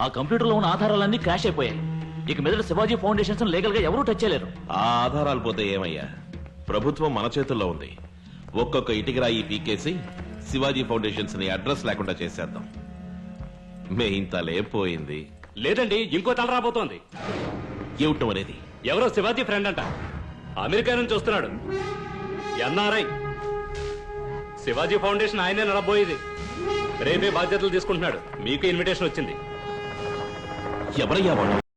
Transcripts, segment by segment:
ఆ కంప్యూటర్లో ఉన్న ఆధారాలన్నీ క్రాష్ అయిపోయాయి. ఇక మీద శివాజీ ఫౌండేషన్స్ లీగల్గా ఎవరూ టచ్ చేయలేరు. ఆ ఆధారాలు పోతే ఏమయ్యా? ప్రభుత్వం మన చేతుల్లో ఉంది. ఒక్కొక్క ఇటుకరాయి పీకేసి శివాజీ ఫౌండేషన్స్ని అడ్రస్ లేకుండా చేసేద్దాం. మెయిన్ తలే పోయింది లేదండి ఇంకో తల రాబోతోంది. ఏమిటం అనేది? ఎవరో శివాజీ ఫ్రెండ్ అంట. అమెరికా నుంచి వస్తున్నాడు. ఎన్ఆర్ఐ. శివాజీ ఫౌండేషన్ ఆయనే నడబోయేది. రేపే బాధ్యతలు తీసుకుంటున్నాడు. మీకు ఇన్విటేషన్ వచ్చింది. ఎవరయ్యా వాడు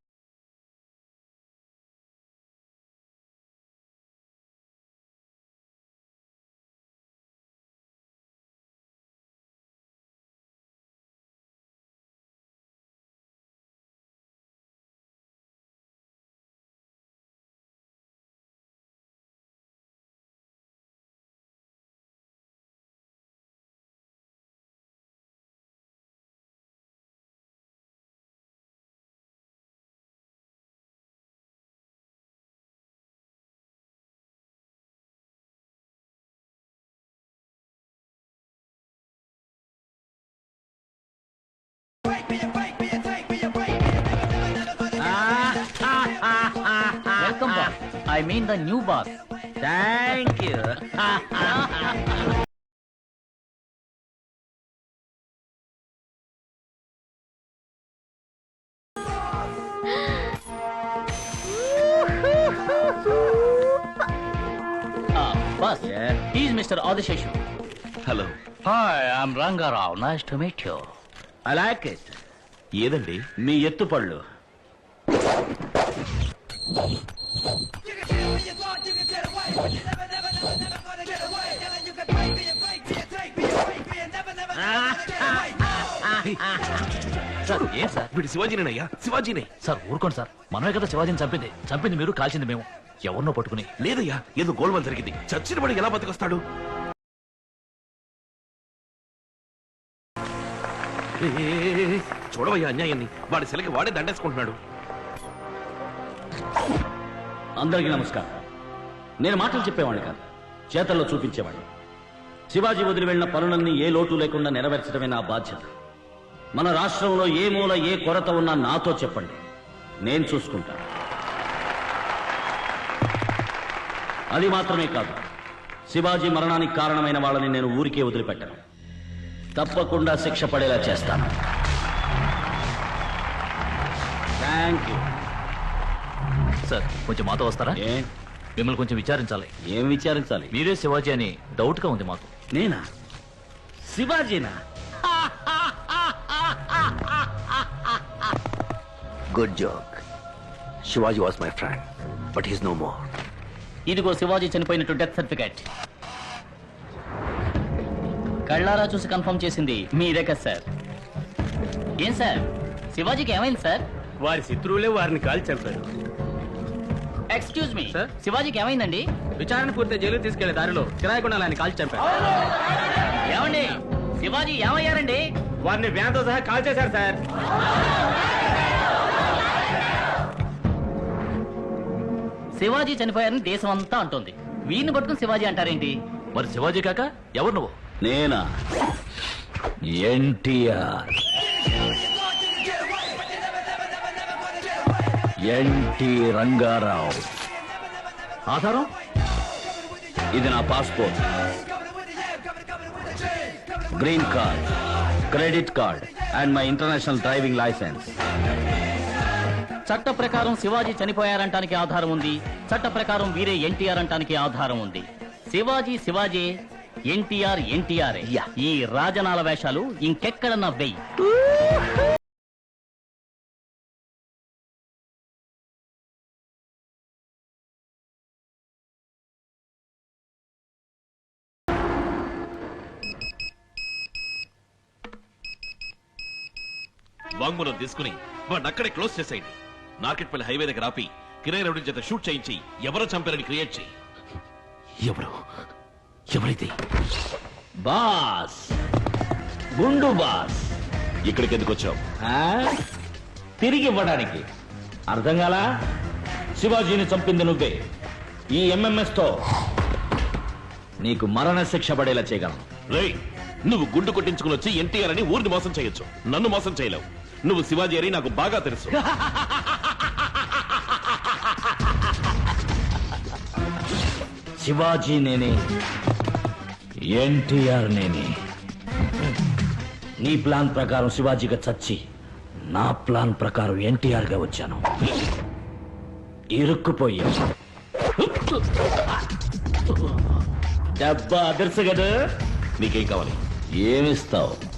Welcome, boss. I mean the new boss. Thank you. Uh, boss. Yeah. He's Mr. Adisheshu. Hello. Hi, I'm Rangarao. Nice to meet you. Like it ఏదండి? మీ ఎత్తుపళ్ళు. సార్ ఏం సార్? వీడు శివాజీనేనయ్యా. శివాజీనే. సార్ ఊరుకోండి సార్. మనమే కదా శివాజీని చంపింది. చంపింది మీరు కాల్చింది మేము. ఎవరినో పట్టుకుని. లేదయ్యా ఏదో గోల్మాల్ జరిగింది. చచ్చిన వాడు ఎలా బతికొస్తాడు? చూడవయ్యా అన్యాయాన్ని. వాడి శిలకి వాడే దండేసుకుంటున్నాడు. అందరికీ నమస్కారం. నేను మాటలు చెప్పేవాడిని కాదు. చేతల్లో చూపించేవాడిని శివాజీ వదిలి వెళ్ళిన పనులన్నీ ఏ లోటు లేకుండా నెరవేర్చడమే నా బాధ్యత. మన రాష్ట్రంలో ఏ మూల ఏ కొరత ఉన్నా నాతో చెప్పండి. నేను చూసుకుంటాను అది మాత్రమే కాదు. శివాజీ మరణానికి కారణమైన వాళ్ళని నేను ఊరికే వదిలిపెట్టను. తప్పకుండా శిక్ష పడేలా చేస్తాను. థ్యాంక్ యూ సార్ కొంచెం మాతో వస్తారా? ఏ? మిమ్మల్ని కొంచెం విచారించాలి. ఏం విచారించాలి? మీరే శివాజీ అని డౌట్గా ఉంది మాకు. నేనా? శివాజీనా? Good joke. Shivaji was my friend, but he's no more. ఇదిగో శివాజీ చనిపోయినట్టు డెత్ సర్టిఫికేట్ కళ్ళారా చూసి కన్ఫర్మ్ చేసింది మీరే కదా సార్. ఏం సార్? శివాజీకి ఏమైంది సార్? వారి శత్రువులే వారిని కాల్ చంపారు. ఎక్స్క్యూజ్ మీ శివాజీకి ఏమైందండి? విచారణ పూర్తి జైలు తీసుకెళ్ళే దారిలో కిరాయకుండా ఆయన కాల్చి చంపారు. ఏమండి? శివాజీ ఏమయ్యారండి? వారిని వ్యాన్తో సహా కాల్ చేశారు సార్. శివాజీ చనిపోయారని దేశం అంతా అంటుంది. వీరిని పట్టుకుని శివాజీ అంటారేంటి? మరి శివాజీ కాక ఎవరు నువ్వు? నేనా? ఎన్టీఆర్. ఎన్టీ రంగారావు. ఆధారం? ఇది నా passport. Green card credit card and my international driving licence. చట్ట ప్రకారం శివాజీ చనిపోయారంటానికి ఆధారం ఉంది. చట్ట ప్రకారం వీరే ఎన్టీఆర్ అంటానికి ఆధారం ఉంది. శివాజీ శివాజీ ఎన్టీఆర్ ఎన్టీఆర్ ఈ రాజనాల వేషాలు ఇంకెక్కడన్నా వెయ్యి. వాంగ్మూలం తీసుకుని వాడిని అక్కడే క్లోజ్ చేసేయండి. నార్కెట్పల్లి హైవే దగ్గర ఆపి కిరాయి రౌడీ చేత షూట్ చేయించి ఎవరో చంపారని క్రియేట్ చేయి. ఎవరు? ఎవరైతే బాస్. గుండు బాస్. ఇక్కడికి ఎందుకు వచ్చావు ఆ? తిరిగి ఇవ్వడానికి. అర్థం కాలా? శివాజీని చంపింది నువ్వే. ఈ ఎంఎంఎస్తో నీకు మరణ శిక్ష పడేలా చేయగలను. రేయ్ నువ్వు గుండు కొట్టించుకుని వచ్చి ఎన్టీఆర్ అని ఊరిని మోసం చేయొచ్చు. నన్ను మోసం చేయలేవు. నువ్వు శివాజీ అని నాకు బాగా తెలుసు. శివాజీ నేనే. ఎన్టీఆర్ నేనే. నీ ప్లాన్ ప్రకారం శివాజీగా చచ్చి నా ప్లాన్ ప్రకారం ఎన్టీఆర్గా వచ్చాను. ఇరుక్కుపోయా డబ్బా అదర్సు కదా. నీకేం కావాలి? ఏమిస్తావు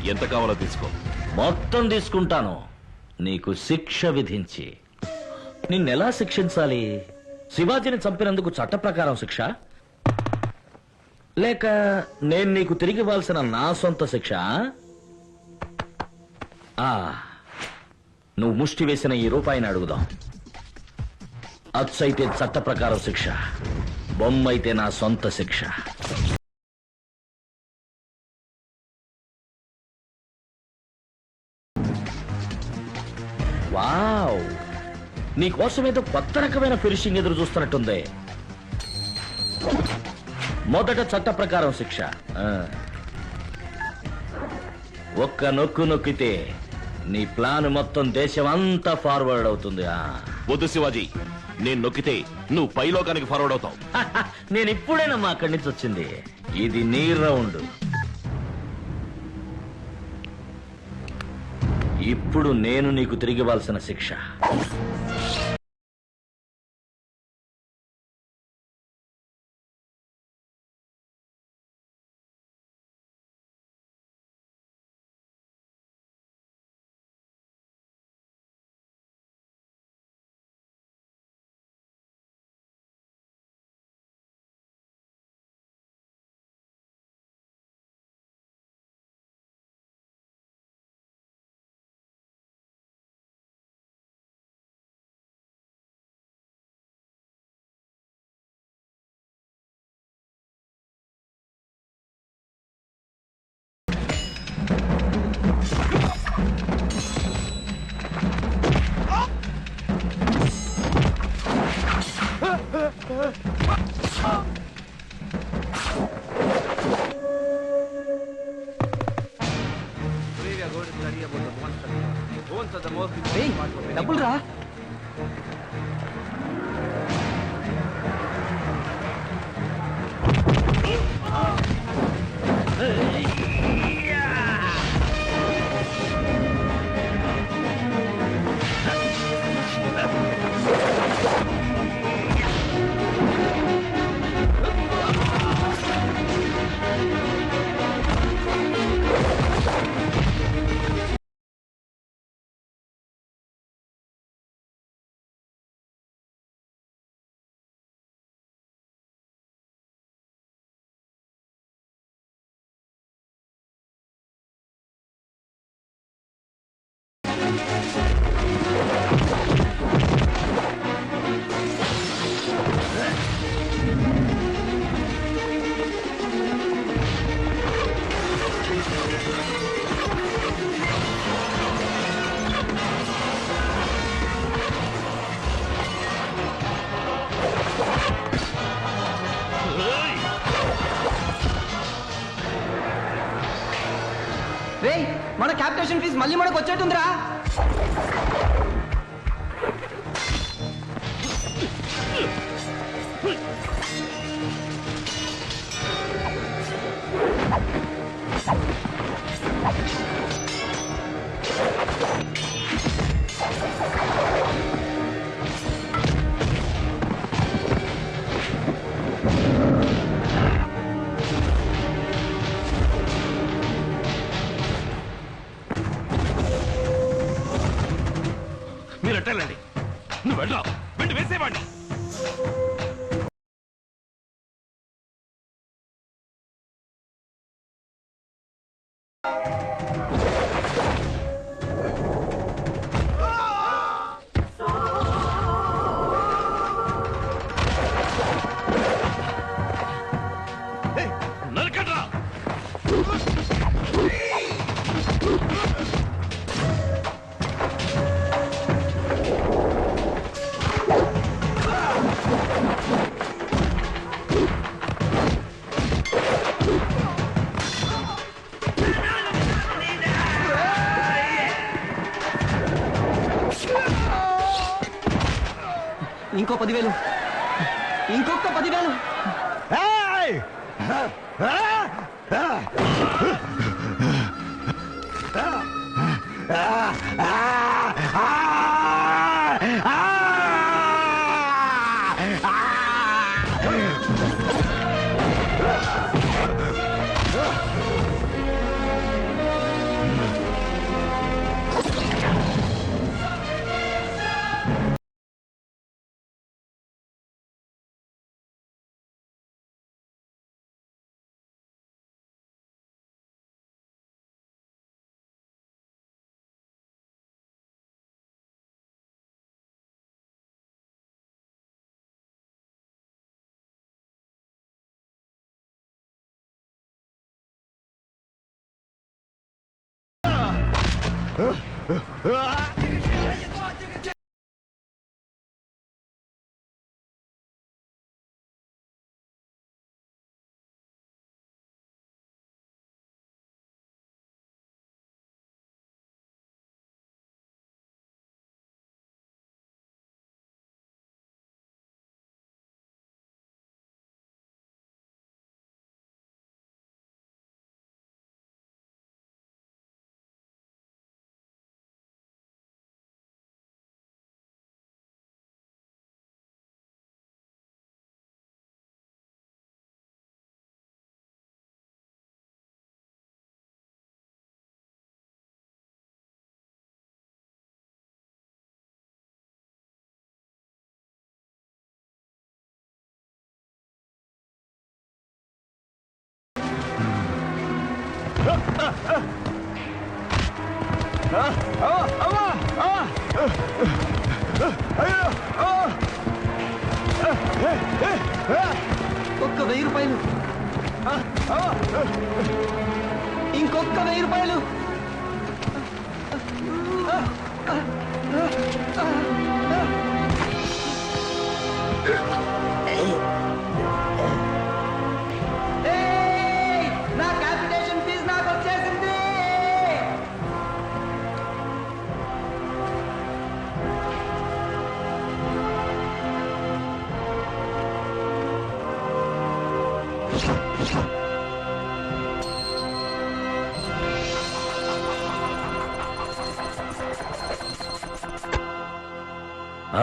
ఎంత కావాలో తీసుకో. మొత్తం తీసుకుంటాను. నీకు శిక్ష విధించి. నిన్నెలా శిక్షించాలి? శివాజీని చంపినందుకు చట్ట ప్రకారం శిక్ష? లేక నేను నీకు తిరిగి ఇవ్వాల్సిన నా సొంత శిక్ష? ఆ, నువ్వు ముష్టి వేసిన ఈ రూపాయిని అడుగుదాం. అచ్చైతే చట్ట ప్రకారం శిక్ష. బొమ్మైతే నా సొంత శిక్ష. కోసం ఏదో కొత్త రకమైన ఫినిషింగ్ ఎదురు చూస్తున్నట్టుంది. మొదట చట్ట ప్రకారం శిక్ష. ఆ. ఒక్క నొక్కు నొక్కితే నీ ప్లాన్ మొత్తం దేశం అంతా ఫార్వర్డ్ అవుతుంది ఆ. వద్దు శివాజీ నేను నొక్కితే నువ్వు పైలోకానికి ఫార్వర్డ్ అవుతావు. నేను ఇప్పుడేనమ్మా అక్కడి నుంచి వచ్చింది. ఇది నీ రౌండ్ ఇప్పుడు నేను నీకు తిరిగి ఇవ్వాల్సిన శిక్ష. డబ్బులు రా. రే మన క్యాపిటేషన్ ఫీజు మళ్ళీ మనకు వచ్చేట్టుందిరా. మీరు ఇంకో పదివేలు. ఇంకొక పదివేలు. Uh, uh, uh. ఒక్క వెయ్యి రూపాయలు ఇంకొక వెయ్యి రూపాయలు ఏయ్!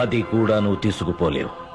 అది కూడా నువ్వు తీసుకుపోలేవు.